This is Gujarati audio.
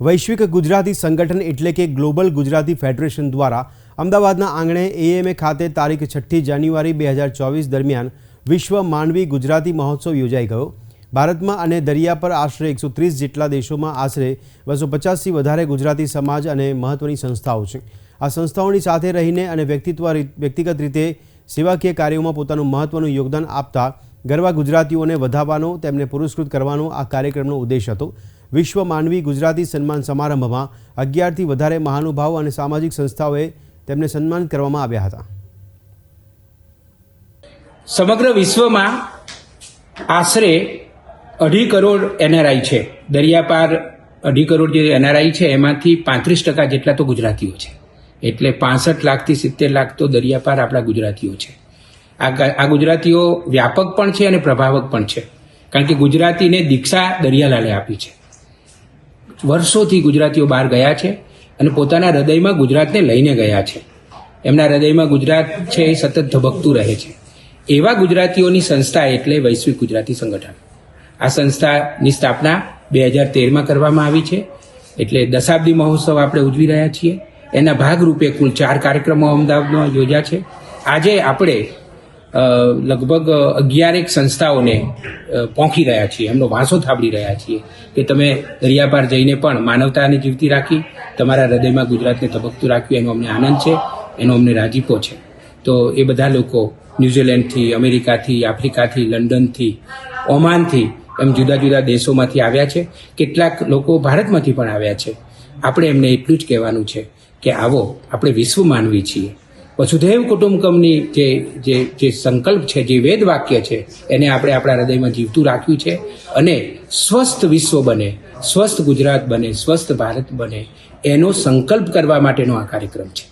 વૈશ્વિક ગુજરાતી સંગઠન એટલે કે ગ્લોબલ ગુજરાતી ફેડરેશન દ્વારા અમદાવાદના આંગણે એએમએ ખાતે તારીખ છઠ્ઠી જાન્યુઆરી બે હજાર ચોવીસ દરમિયાન વિશ્વ માનવી ગુજરાતી મહોત્સવ યોજાઈ ગયો. ભારતમાં અને દરિયા પર આશરે એકસો ત્રીસ જેટલા દેશોમાં આશરે બસો પચાસથી વધારે ગુજરાતી સમાજ અને મહત્ત્વની સંસ્થાઓ છે. આ સંસ્થાઓની સાથે રહીને અને વ્યક્તિત્વ વ્યક્તિગત રીતે સેવાકીય કાર્યોમાં પોતાનું મહત્ત્વનું યોગદાન આપતા ગરવા ગુજરાતીઓને વધાવવાનો, તેમને પુરસ્કૃત કરવાનો આ કાર્યક્રમનો ઉદ્દેશ હતો. વિશ્વ માનવી ગુજરાતી સન્માન સમારંભમાં અગિયારથી વધારે મહાનુભાવો અને સામાજિક સંસ્થાઓએ તેમને સન્માનિત કરવામાં આવ્યા હતા. સમગ્ર વિશ્વમાં આશરે અઢી કરોડ એનઆરઆઈ છે. દરિયાપાર અઢી કરોડ જે એનઆરઆઈ છે, એમાંથી પાંત્રીસ ટકા જેટલા તો ગુજરાતીઓ છે. એટલે પાસઠ લાખથી સિત્તેર લાખ તો દરિયાપાર આપણા ગુજરાતીઓ છે. આ ગુજરાતીઓ વ્યાપક પણ છે અને પ્રભાવક પણ છે. કારણ કે ગુજરાતીને દીક્ષા દરિયાલાલે આપી છે. વર્ષોથી ગુજરાતીઓ બહાર ગયા છે અને પોતાના હૃદયમાં ગુજરાતને લઈને ગયા છે. એમના હૃદયમાં ગુજરાત છે એ સતત ધબકતું રહે છે. એવા ગુજરાતીઓની સંસ્થા એટલે વૈશ્વિક ગુજરાતી સંગઠન. આ સંસ્થાની સ્થાપના બે હજાર તેરમાં કરવામાં આવી છે. એટલે દશાબ્દી મહોત્સવ આપણે ઉજવી રહ્યા છીએ. એના ભાગરૂપે કુલ ચાર કાર્યક્રમો અમદાવાદમાં યોજ્યા છે. આજે આપણે લગભગ અગિયારેક સંસ્થાઓને પોંખી રહ્યા છીએ. એમનો વાંસો થાબડી રહ્યા છીએ કે તમે દરિયાપાર જઈને પણ માનવતાને જીવતી રાખી, તમારા હૃદયમાં ગુજરાતને ધબકતું રાખ્યું, એનો અમને આનંદ છે, એનો અમને રાજીપો છે. તો એ બધા લોકો ન્યૂઝીલેન્ડથી, અમેરિકાથી, આફ્રિકાથી, લંડનથી, ઓમાનથી એમ જુદા જુદા દેશોમાંથી આવ્યા છે. કેટલાક લોકો ભારતમાંથી પણ આવ્યા છે. આપણે એમને એટલું જ કહેવાનું છે કે આવો, આપણે વિશ્વ માનવી છીએ. વસુધૈવ કુટુંબકમની જે જે જે સંકલ્પ છે, જે વેદ વાક્ય છે, એને આપણે આપણા હૃદયમાં જીવતું રાખ્યું છે. અને સ્વસ્થ વિશ્વ બને, સ્વસ્થ ગુજરાત બને, સ્વસ્થ ભારત બને, એનો સંકલ્પ કરવા માટેનો આ કાર્યક્રમ છે.